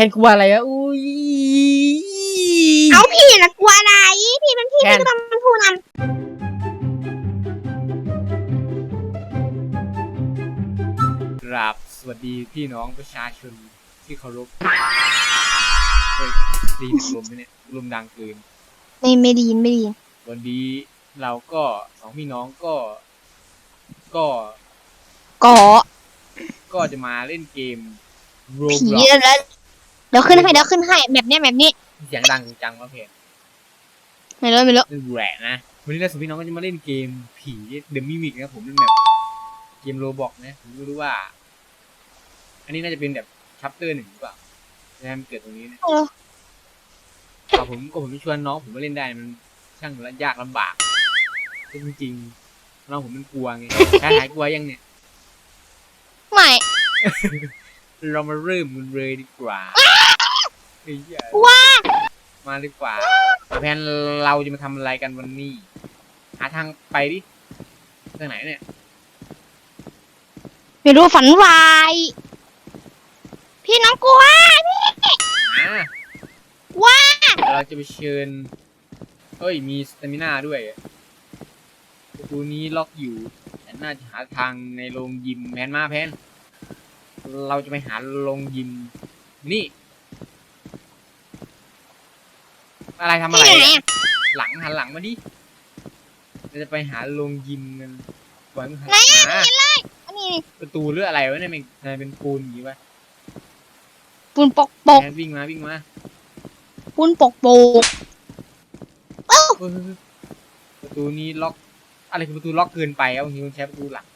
พนกลัวอะไรอะอุ้ยเอาพี่นะกลัวอะไร พี่เป็นพี่แทพี่นก็ต้องเป็นผู้นกราบสวัสดีพี่น้องประชาชนที่เคารพเฮ้ยไดีลมไหมเนี่ยลมดังเกินำไม่ไม่ไดีนไม่ไดีนวันนี้เราก็สองพี่น้องก็ ก็เกาะก็จะมาเล่นเกมโรผีบล็อกแล้ว เดี๋ยวขึ้นให้เดี๋ยวขึ้นให้แบบเนี้ยแบบนี้เสียงดังจังวะเพจไม่รู้ไม่รู้นี่แหวะนะวันนี้เราสองพี่น้องก็จะมาเล่นเกมผีเดอะมิมิกนะครับผมเล่นแบบเกมโรบอกนะผมไม่รู้ว่า อันนี้น่าจะเป็นแบบชัปเตอร์หนึ่งหรือเปล่านะมันเกิดตรงนี้นะเออแต่ผมก็ผมชวนน้องผมมาเล่นได้มันช่างยากลำบากซึ่งจริงๆน้องผมมันกลัวไงถ้าหายกลัวยังเนี่ยไม่เรามาเริ่มมันเลยดีกว่าไอ้เหี้ยว่ามาดีกว่าแพนเราจะมาทำอะไรกันวันนี้ หาทางไปดิทางไหนเนี่ย ไม่รู้ฝันวาย พี่น้องกลัวอ่าว่าเราจะไปเชิญ เอ้ย มีสเตมินาด้วยประตูนี้ล็อกอยู่แต่น่าจะหาทางในโรงยิมแพนมาแพน เราจะไปหาโรงยิม นี่ อะไรทำอะไร ที่ไหนอะอะหลังหันหลังมาดิเราจะไปหาโรงยิมกันปล่อยมันหันไหนอะหาไม่เห็นเลยอันนี้นี่ประตูหรืออะไรวะเนี่ยมันมันเป็นปูนอย่างงี้วะปูนปกปกแพนวิ่งมาวิ่งมาปูนปกปกเอ้าเออประตูนี้ล็อก อะไรคือประตูล็อกเกินไปอะบางทีมันใช้ประตูหลัง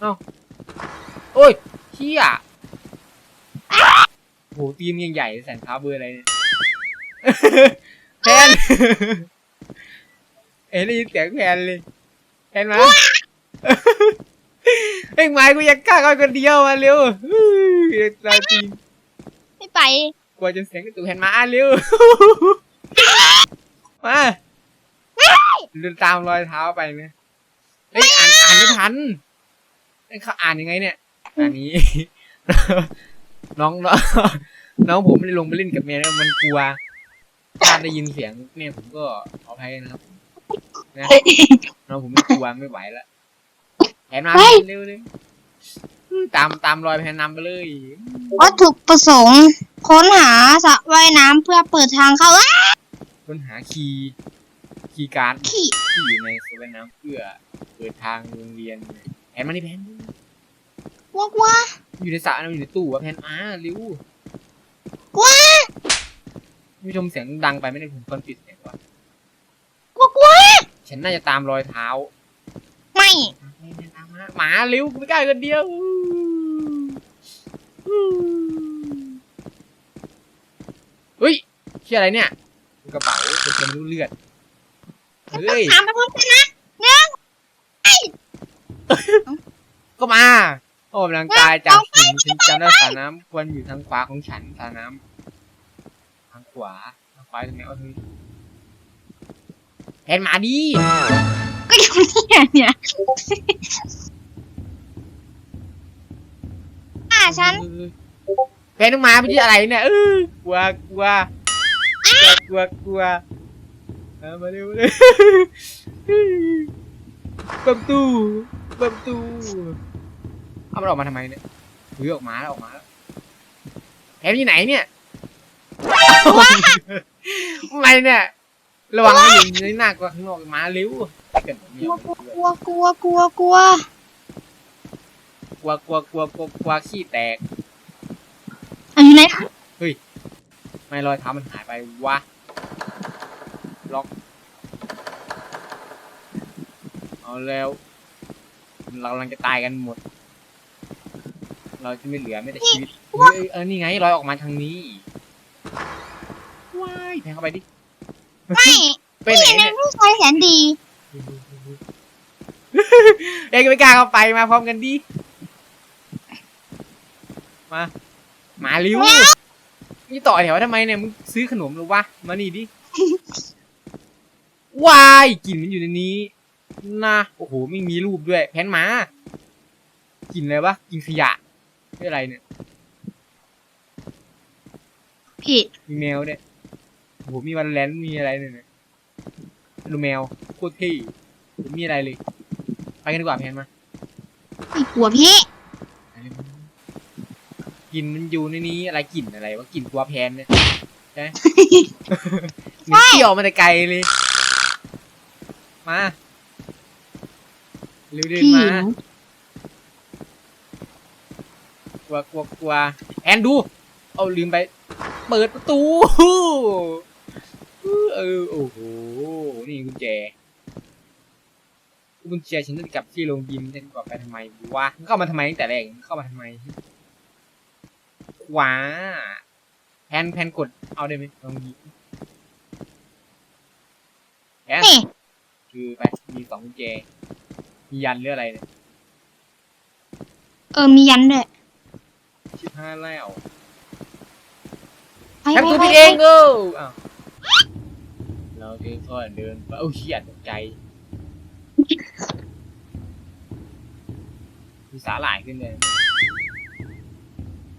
เอ้าโอ้ยเชี่ย โหตีมยังใหญ่แสนเท้าเบอร์อะไรเนี่ยแพนเอ็นได้ยินเสียงแพนเลยแพนมาเอ็งไม้กูอยากกล้าเอาคนเดียวมาเร็วเฮ้ยเราตีมไม่ไปกลัวจนเสียงกระตุกแผ่นมาเร็วมาเดินตามรอยเท้าไปเนี่ยเอ้ยอ่านอ่านไม่ทันเอ้ยเขาอ่านยังไงเนี่ยอันนี้น้องน้อง น้องผมไม่ได้ลงไปเล่นกับเมียนะมันกลัวถ้าได้ยินเสียงเนี่ยผมก็ขออภัยนะครับผมนะน้องผมไม่กลัวไม่ไหวแล้วแผนมาเร็วเลยตามตามรอยแผนนำไปเลยวัตถุประสงค์ ค้นหาสระว่ายน้ำเพื่อเปิดทางเข้าอ้าค้นหาคีย์คีย์การ์ดขี้ที่อยู่ในสระว่ายน้ำเพื่อเปิดทางโรงเรียนแผนมานี่แผนกลัวกลัวอยู่ในสระนะอยู่ในตู้อะแผนมาเร็ว กลัวผู้ชมเสียงดังไปไม่ได้ผมคนปิดเสียงวะกลัวกลัวฉันน่าจะตามรอยเท้าไม่ตามมาหมาเร็วกูไม่กล้าคนเดียวเฮ้ยเชื่ออะไรเนี่ยกระเป๋าเป็นคนรู้เลือดเฮ้ยถามไปพร้อมกันนะก็มา ออกกำลังกายจากหินฉันจำได้สระน้ำควรอยู่ทางขวาของฉันสระน้ำทางขวาทางขวาตรงไหนเอาทีแผนหมาดีก็อยู่เนี่ยเนี่ยอ่าฉันแผนหมาไปที่อะไรเนี่ยเออกลัวกลัวกลัวกลัวเอามาเร็วเลยเปิดประตูเปิดประตู เอามันออกมาทำไมเนี่ยถือออกมาแล้วออกมาแล้วแผนที่ไหนเนี่ยทำไมเนี่ยระวังมันอยู่ในหน้ากว่าข้างนอกมาเร็วเกิดผมกไม่ลัวออกกลัวกลัวกลัวกลัวกลัวกลัวกลัวกลัวกลัวขี้แตกอันอยู่ไหนไม่รอยเท้ามันหายไปวะล็อกเอาแล้ว เรากำลังจะตายกันหมด เราจะไม่เหลือไม่แต่ชีวิตเฮ้ยเออนี่ไงรอยออกมาทางนี้ว้ายแทงเข้าไปดิไม่ไปไหนพี่เป็เนี่นยผู้ชายแสนดีเอ็งไม่กล้าเข้าไปมาพร้อมกันดิมามาเริ้วนี่ต่อแถวทำไมเนี่ยมึงซื้อขนมหรือวะมานี่ดิวายกลิ่นมันอยู่ในนี้นะโอ้โหไม่มีรูปด้วยแผนหมากลิ่นอะไรวะกลิ่นขยะ ไม่อะไรเนี่ยผิดมีแมวเนี่ยโอ้โหมีวันแลนด์มีอะไรเนี่ยนะดูแมวโคตรเที่ไม่มีอะไรเลย ไปกันดีกว่าแพนมาไม่กลัวพี่กลินมันอยู่ในนี้อะไรกลิ่นอะไรว่ากลิ่นตัวแพนเนี่ยใช่ไหม เหมือนใช่เกี่ยวมาแต่ไกลเลย มาเร็วเดินพี่มาหิว ก ลัวกลัวกลัวแอนดูเอาลืมไป เปิดประตูเออโอ้โหนี่กุญแจกุญแจฉันจะกลับที่โรงยิมฉันกลับไปทำไมวะมันเข้ามาทำไมตั้งแต่แรกมันเข้ามาทำไมว้าแพนแพนกดเอาได้ไหมลองยิมแพนนี่คือไปมีสองกุญแจมียันหรืออะไรเนี่ยเออมียันด้วยชิบ ห้าแล้วไปแคปไปตัวไปพี่เองเอออ้าวเราเดินก็เดินไปเอ้าเชี่ยตกใจมีสาหร่ายขึ้นเลย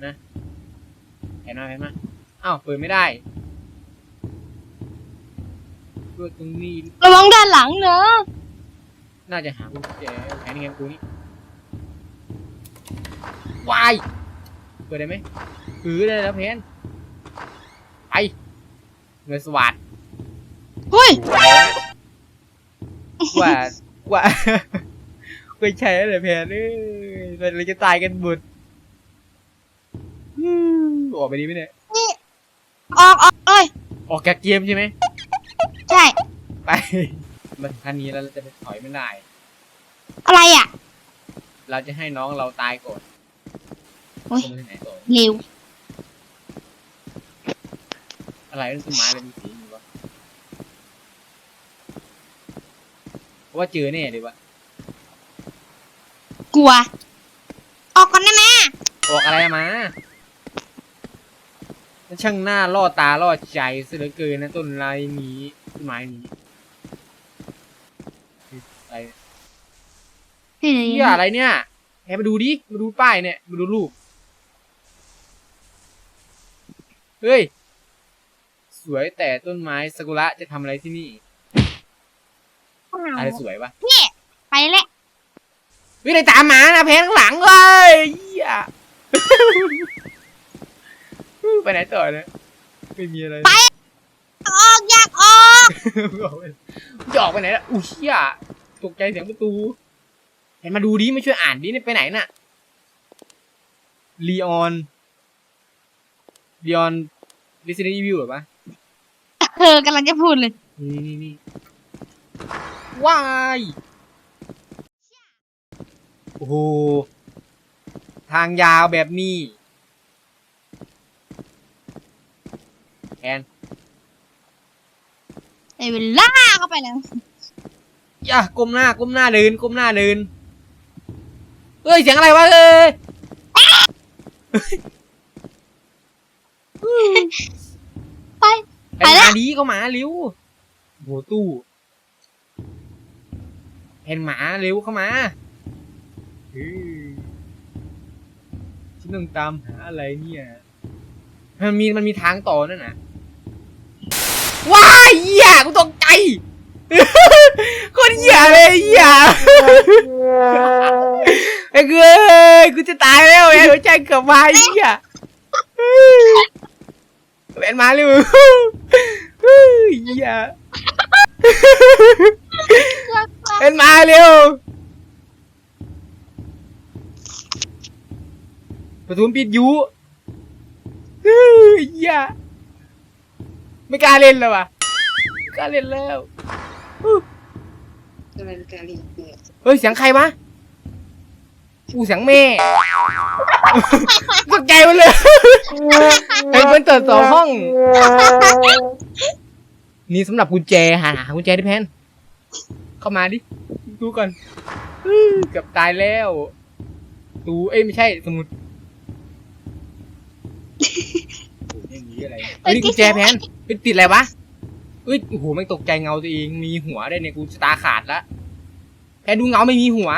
นะเห็นไหมเห็นไหมอ้าวเปิดไม่ได้เปิดตรงนี้ ระวังด้านหลังเนอะน่าจะหากุญแจแผนเงินกูนี่วายเปิดได้ไหมเออได้แล้วเพนไปเงินสวัสดเฮ้ยว่าว่าไม่ใช่เลยแพนเอ้ยเราจะตายกันหมดอืมออกไปดีไหมเนี่ยออกออกเอ้ย ออกจากเกมใช่ไหม ใช่ ไป มาถึงขั้นนี้แล้วเราจะไปถอยไม่ได้ อะไรอะ เราจะให้น้องเราตายก่อนโอ๊ยคงไปที่ไหนต่อเร็ว อะไรนั่นต้นไม้อะไรมีสีอยู่วะเพราะว่าเจอแน่เลยวะกลัว ออกก่อนได้ไหมออกอะไรมามันช่างหน้าล่อตาล่อใจเสียเหลือเกินนะต้นไม้นี้ต้นไม้นี้อะไรเฮ้ยเหียอะไรเนี่ยแหมาดูดิ มาดูป้ายเนี่ย มาดูรูป เฮ้ย สวยแต่ต้นไม้ซากุระจะทำอะไรที่นี่ อะไรสวยวะไปแล้วเฮ้ยในตามหมานะแพนข้างหลังเลยเหี้ย ไปไหนต่อเนี่ยไม่มีอะไรออกอยากออกจะออกไปไหนล่ะอุ้ยเชี่ยตกใจเสียงประตู เห็นมาดูดิไม่ช่วยอ่านดิเนี่ยไปไหนน่ะลีออน ลีออน Resident Evil เหรอปะเออกำลังจะพูดเลย นี่นี่นี่ว้ายโอ้โหทางยาวแบบนี้แอนไอ้เวลาเข้าไปแล้วอย่าก้มหน้าก้มหน้าเดินก้มหน้าเดินเอ้ยเสียงอะไรวะเอ้ย ไปไอ้ไปหแล้มาวดีก็หมาเร็วโหตู้เห็นหมาเร็วเข้ามาเฮ้ยฉันต้องตามหาอะไรเนี่ย มันมีมันมีทางต่อนั่นน่ะ ว้ายเหี้ยกูตกใจคนเหี้ยเลยเหี้ยไอ้เกยกูจะตายแล้วไอ้หัวใจเกือบวายเหี้ย เป็นมาเร็วเหี้ยเป็นมาเร็วประตูปิดอยู่เหี้ยไม่กล้าเล่นแล้ววะไม่กล้าเล่นแล้วทำไมเป็นการเรียนเปลี่ยนเฮ้ย เสียงใครวะ อู้เสียงแม่ตกใจหมันเลยเป็นคนตรวจสอบห้อง นี่สำหรับกุญแจหาหากุญแจดิแพนเข้ามาดิ ดูก่อนอื้อเกือบตายแล้ว ตูเอ้ยไม่ใช่สมุดโอ้ยไม่มีอะไรเฮ้ยนี่กุญแจแพนไปติดอะไรวะเอ้ยโอ้โหไม่งตกใจเงาตัวเอง มีหัวได้วยเนี่ยกูจะตาขาดละแพนดูเงาไม่มีหัว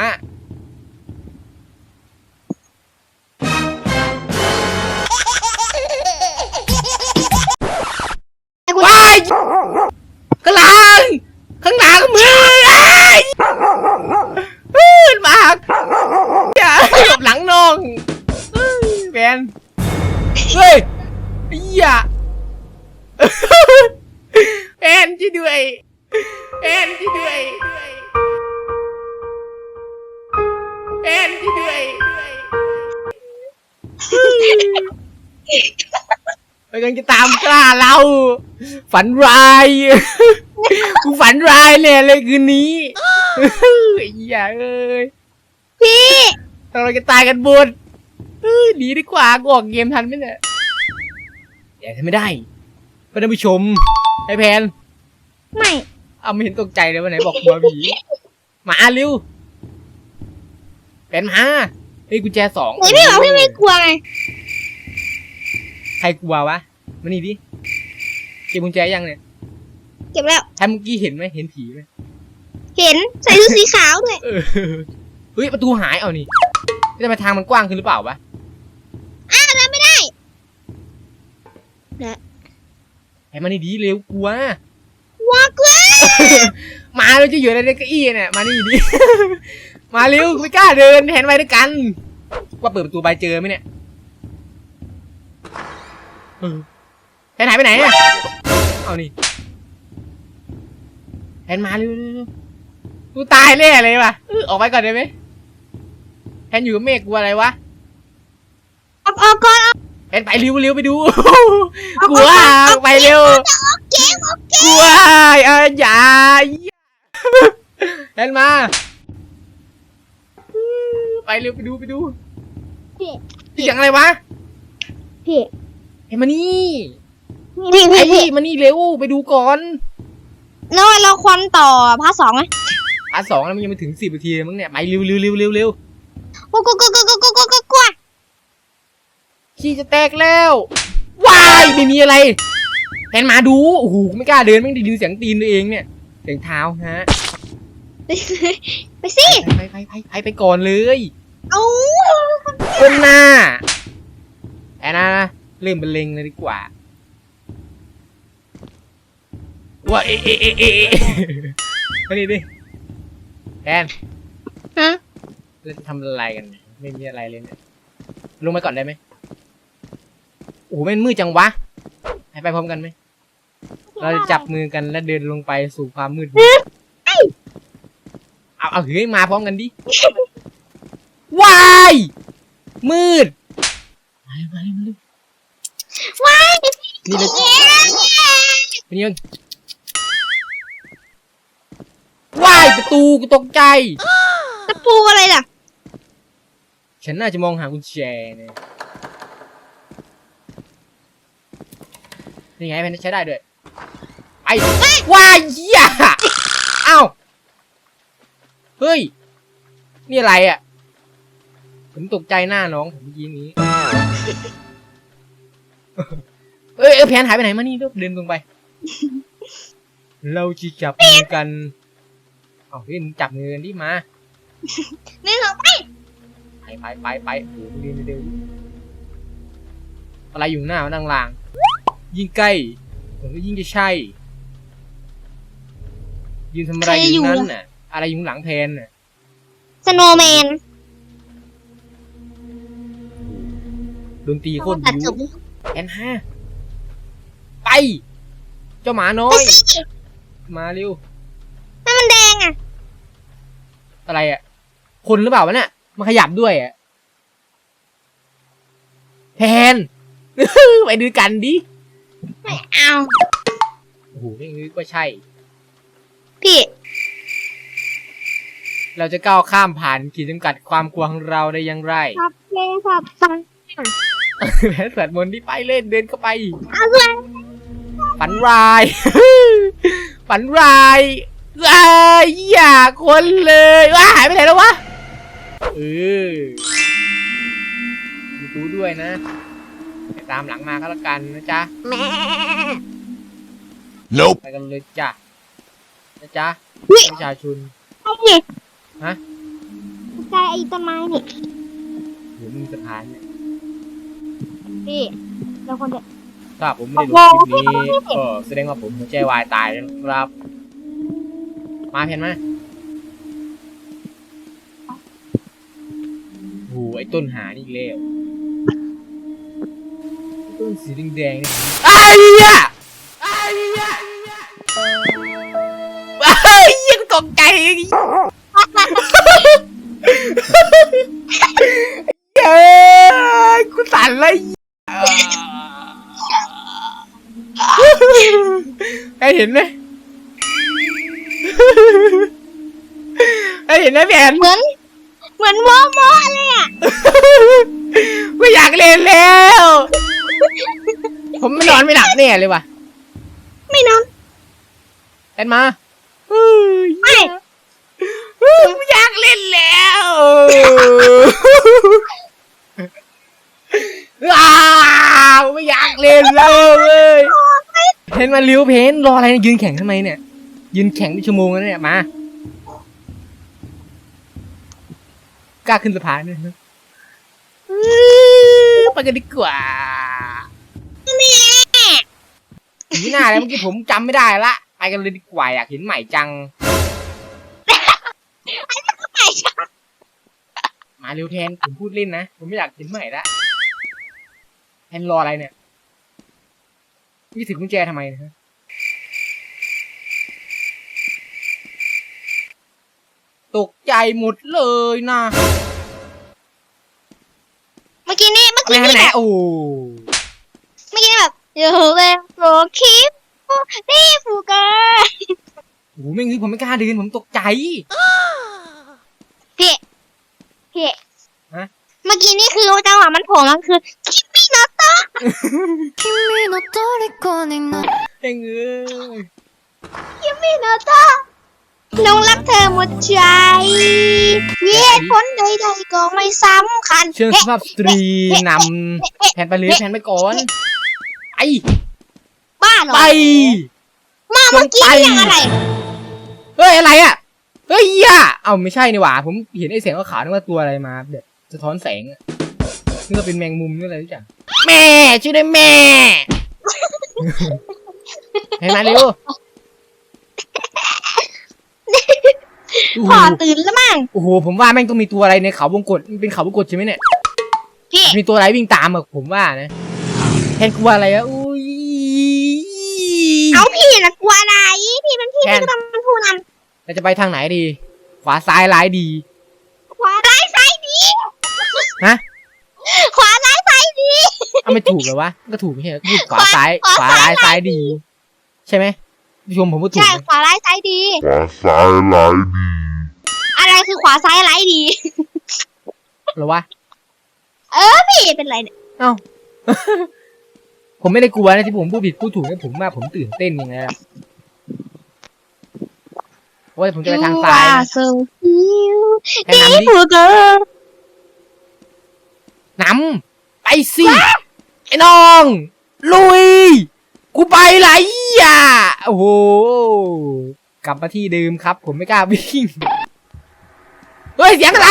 มันกำลังจะตามกล้าเรา ฝันร้าย กูฝันร้ายเนี่ยเลยคืนนี้ไอ้เหี้ยเอ้ยพี่เราจะตายกันหมดเฮ้ยหนีดีกว่ากูออกเกมทันไหมเนี่ยแย่ทำไม่ได้เพื่อนผู้ชมไอ้แพนไม่เอาไม่เห็นตกใจเลยวันไหนบอกกลัวผีมาเร็วแพนมาเฮ้ยกุญแจสองไหนพี่บอกพี่ไม่กลัวไง ใครกลัววะมานี่ดิเก็บกุญแจยังเนี่ยเก็บแล้วแทมเมื่อกี้เห็นไหมเห็นผีไหมเห็นใส่ชุดสีขาวด้วยเออเฮ้ยประตูหายเอานี่จะมาทางมันกว้างขึ้นหรือเปล่าวะอ้าวแล้วไม่ได้ไอ้มานี่ดีเร็วกลัวว้ากลัวมาเราจะอยู่ในเก้าอี้เนี่ยมานี่ดิมาเร็วไม่กล้าเดินแทนไว้ด้วยกัน ว่าเปิดประตูไปเจอไหมเนี่ยเออ แทนหายไปไหนอะเอานี่แทนมาเร็วเร็วเร็วกูตายแน่เลยว่ะเออออกไปก่อนได้ไหมแทนอยู่กับเมฆกลัวอะไรวะออกออกก่อนออกแทนไปเร็วเร็วไปดู กลัวไปเร็วเกมออกกลัวเอออย่าแทนมา ไปเร็วไปดูไปดูพี่เสียงอะไรวะพี่ เฮ้ยมานี่พี่พี่ไอ้พี่มานี่เร็วไปดูก่อน แล้วเราควรต่อพาร์ทสองไหมพาร์ทสองแล้วมันยังไม่ถึงสิบนาทีเลยมั้งเนี่ยไปเร็วเร็วเร็วเร็วเร็วกลัวกลัวกลัวกลัวกลัวกลัวกลัวกลัวขี้จะแตกแล้วว้ายไม่มีอะไรแทนมาดูโอ้โหไม่กล้าเดินไม่ได้ยินเสียงตีนตัวเองเนี่ยเสียงเท้าฮะไปสิไปไปไปไปไปก่อนเลย เอาคนหน้าแอนนะ เริ่มเป็นเลงเลยดีกว่าว่าเอะเอะเอะเอะเอะมาดิดิแอนฮะเราจะทำอะไรกันเนี่ยไม่มีอะไรเลยเนี่ยลงมาก่อนได้ไหมโอ้โหมันมืดจังวะให้ไปพร้อมกันไหมเราจะจับมือกันและเดินลงไปสู่ความมืดเอาเอาเฮ้ยมาพร้อมกันดิว้ายมืดมาเร็วมาเร็วมาเร็ว ว้ายนี่เลยเย้เป็นยังว้ายประตูกูตกใจ ตะปูอะไรล่ะ ฉันน่าจะมองหากุญแจเนี่ยนี่ไงมันใช้ได้ด้วยไปว้ายเหี้ยเอ้าเฮ้ย นี่อะไรอะ ผมตกใจหน้าน้องผมเมื่อกี้นี้ เอ้ยเอ้ยแผนหายไปไหนมานี่เดี๋ยวเดินตรงไป เราจะจับมือกัน เอาเฮ้ยมึงจับมือกันดิมา หนึ่งสองไปไปไปไปไปโอ้โหเดินเดินอะไรอยู่หน้ามันดังลาง ยิ่งใกล้ผมก็ยิ่งจะใช่ ยืนทำอะไรอยู่นั้นน่ะ อะไรอยู่หลังแพนน่ะสโนว์แมนดนตรีโคตรตัดบิจวบ แอนห้าไป เจ้าหมาน้อไปยสิมาเร็วนั่นมันแดงอะ อะไรอะ คนหรือเปล่าวะเนี่ยมาขยับด้วยอะแพนไปดูกันดิ ไม่เอา โอ้โหไม่นึกว่าใช่ พี่ เราจะก้าวข้ามผ่านขีดจำกัดความกลัวของเราได้อย่างไร ครับเพลงครับฟัง แพนสวดมนต์ที่ไปเล่นเดินเข้าไปเอาเลยฝันร้าย ฝันร้ายอ้ายอย่าคนเลยว้าหายไปไหนแล้ววะเออดูด้วยนะไปตามหลังมาก็แล้วกันนะจ๊ะแม่ Nope. ไปกันเลยจ้ะนะจ๊ะนี่ประชาชนไอ้นี่ฮะใจไอ้ต้นไม้นี่หรือมึงสะพานเนี่ย พี่เราคนเดียว ถ้าผมไม่ได้ลงคลิปนี้ก็แสดงว่าผมหัวใจวายตายแล้วครับ มาเพียนมาโอ้โหไอ้ต้นหานี่อีกแล้วสีแดงๆนี่ไอ้เหี้ยไอ้เหี้ยไอ้เหี้ยกูตกใจเย้ยกูสั่นเลยไอ้เห็ ไอเห็นไหมไอเห็นไหมแผนเหมือน เหมือนวอมอเลยอะไม่อยากเล่นแล้ว ผมไม่นอนไม่หลับแน่เลยว่ะ ไม่นอนแอนมาไม่เฮ้ยไม่อยากเล่นแล้ว อ้าวไม่อยากเล่นเลยเห็นมาลิ้วเพนรออะไรเนี่ยยืนแข่งทำไมเนี่ย ยืนแข่งเป็นชั่วโมงแล้วเนี่ยมากล้าขึ้นสะพานเนี่ยนะไปกันดีกว่านี่ผีหน้าอะไรเมื่อกี้ผมจำไม่ได้ละไปกันเลยดีกว่าอยากเห็นใหม่จังไอ้ชามาเร็วแทนผมพูดเล่นนะ ผมไม่อยากเห็นใหม่ละแท นรออะไรเนี่ยนี่ถือกุญแจทำไมนะฮะตกใจหมดเลยนะเมื่อกี้นี่เมื่อไปกี้ไหนนี่ไหนแบบโอ้เมื่อกี้นี่แบบเดี๋ยวเลยโรคลิปนี่ฟูเกอร์โหไม่งี้ผมไม่กล้าเดินผมตกใจ พี่พี่ฮะ เมื่อกี้นี่คือจังหวะมันโผล่มาคือคิมมี่ นอตโต้ 君の虜になっ เอ้งเอ้ย คิมมี่นอตโต้น้องรักเธอหมดใจเหตุผลใดๆก็ไม่สำคัญ เชิงสุ เอ๊ะ ภาพสตรีน เอ๊ะเอ๊ะ ำแผนไปเลยแผนไปก่อนไป บ้าเหรอ ไป มาเมื่อกี้ จงไป เสียงอะไร เฮ้ยอะไรอ่ะ เฮ้ยอ่ะเอ้าไม่ใช่นี่หว่า ผมเห็นไอ้เสียงขาวๆนึกว่าตัวอะไรมาแบบสะท้อนแสงอะ นึกว่าเป็นแมงมุมนึกอะไรทุกอย่างแม่ช่วยด้วยแม่เห็นไหมเร็วโอ้โหพอตื่นแล้วมั้งโอ้โหผมว่าแม่งต้องมีตัวอะไรในเขาวงกตมันเป็นเขาวงกตใช่ไหมเนี่ยพี่มีตัวอะไรวิ่งตามอะผมว่านะแทนกลัวอะไรอะอุ้ยเอาพี่นะกลัวอะไรพี่เป็นพี่พี่นก็ต้องเป็นผู้นเราจะไปทางไหนดี ขวาซ้ายร้ายดี ขวาร้ายซ้ายดีฮะ ขวาร้ายซ้ายดีเอาไม่ถูกเหรอวะ ก็ถูกไม่ใช่เหรอพูดขวาซ้ายขวาขวาร้ายซ้ายซ้ายดี ใช่ไหมผู้ชมผมพูดถูกใช่ไหมขวาร้ายซ้ายดี ขวาซ้ายร้ายดี อะไรคือขวาซ้ายร้ายดี เหรอวะพี่เป็นไรเนี่ยเอ้า ผมไม่ได้กลัวนะที่ผมพูดผิดพูดถูกนะผมว่าผมตื่นเต้นยังไงล่ะว่าผมจะไปทางซ้ายนะโซฮิวแนะนำดิฟูเกอร์ นำไปสิไอ้น้อง ลุย กูไปไหลอะโอ้โห กลับมาที่เดิมครับ ผมไม่กล้าวิ่ง เฮ้ย เสียงอะไร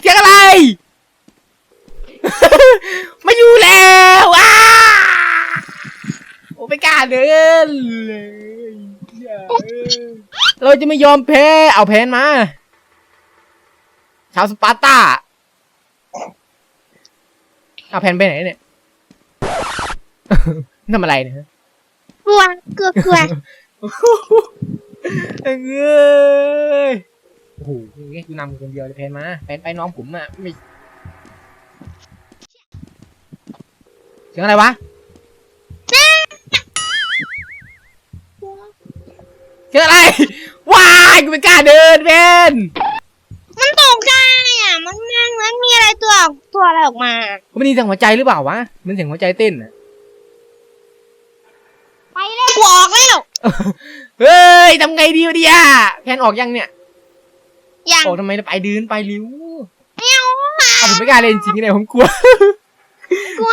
เสียงอะไร มาอยู่แล้วอ้าโอ้ไม่กล้าเดินเลยอย่าเออเราจะไม่ยอมแพ้ เอาแผนมา ชาวสปาร์ตา เอาแผนไปไหนเนี่ยทำอะไรเนี่ยฮะกลัวกลัวกลัวเอ้ยโอ้โหนี่กูนำคนเดียวเลยแผนมาแผนไปน้องผมอะไม่เสียงอะไรวะเสียงอะไรว้ายกูไม่กล้าเดินแมนมันตกใจอะ มันมันมันมีอะไรตัวตัวอะไรออกมาผมไม่ได้เสียงหัวใจหรือเปล่าวะ มันเสียงหัวใจเต้นอะไปแล้วกูออกแล้วเฮ้ยทำไงดีวะเนี่ยแผนออกยังเนี่ยยังออกทำไมไปเดินไปริ้วไม่เอาอะเอาผมไม่กล้าเล่นจริงๆเนี่ยผมกลัว กลัว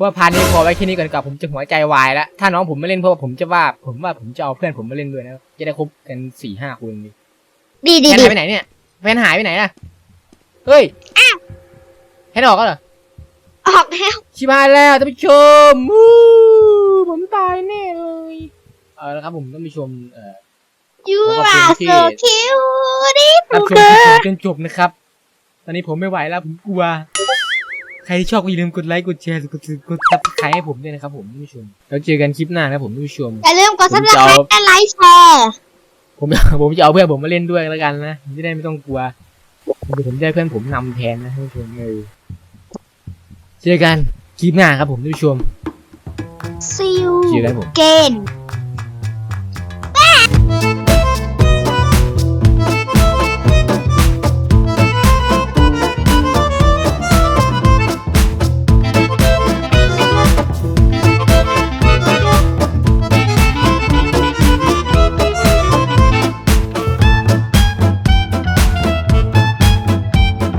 ว่าพาร์ทนี้พอไว้แค่นี้ก่อนดีกว่อนผมจะหัวใจวายแล้ว ถ้าน้องผมไม่เล่นเพราะว่าผมจะว่า ผมว่าผมจะเอาเพื่อนผมมาเล่นด้วยนะ จะได้ครบกันสี่ห้าคนดิดีแฟดีนดีหายไปไหนเนี่ย แฟนหายไปไหนล่ะ เฮ้ยแฟนออกก็เหรอ ออกแล้วชิบหายแล้วท่านผู้ชมวู้ผมตายแน่เลย เอาละครับผมท่านผู้ชมเอ่อ ยูขอบคุณอาที่ โซคิวดิรับฟูชมเกอคลิปร์จนจบนะครับ ตอนนี้ผมไม่ไหวแล้วผมกลัว ใครที่ชอบก็อย่าลืมกดไลค์ กดแชร์ กดกดซับสไครต์ให้ผมด้วยนะครับผมท่านผู้ชม แล้วเจอกันคลิปหน้านะครับผมท่านผู้ชม อย่าลืมกดผซับมสจะไครเอา ต์และไลค์แชร์ ผมผมจะเอาเพื่อนผมมาเล่นด้วยแล้วกันนะผมจะได้ไม่ต้องกลัวผมจะได้เพื่อนผมนำแทนนะท่านผู้ชมเออเจอกันคลิปหน้าครับผมท่านผู้ชม See you เจอกันผม again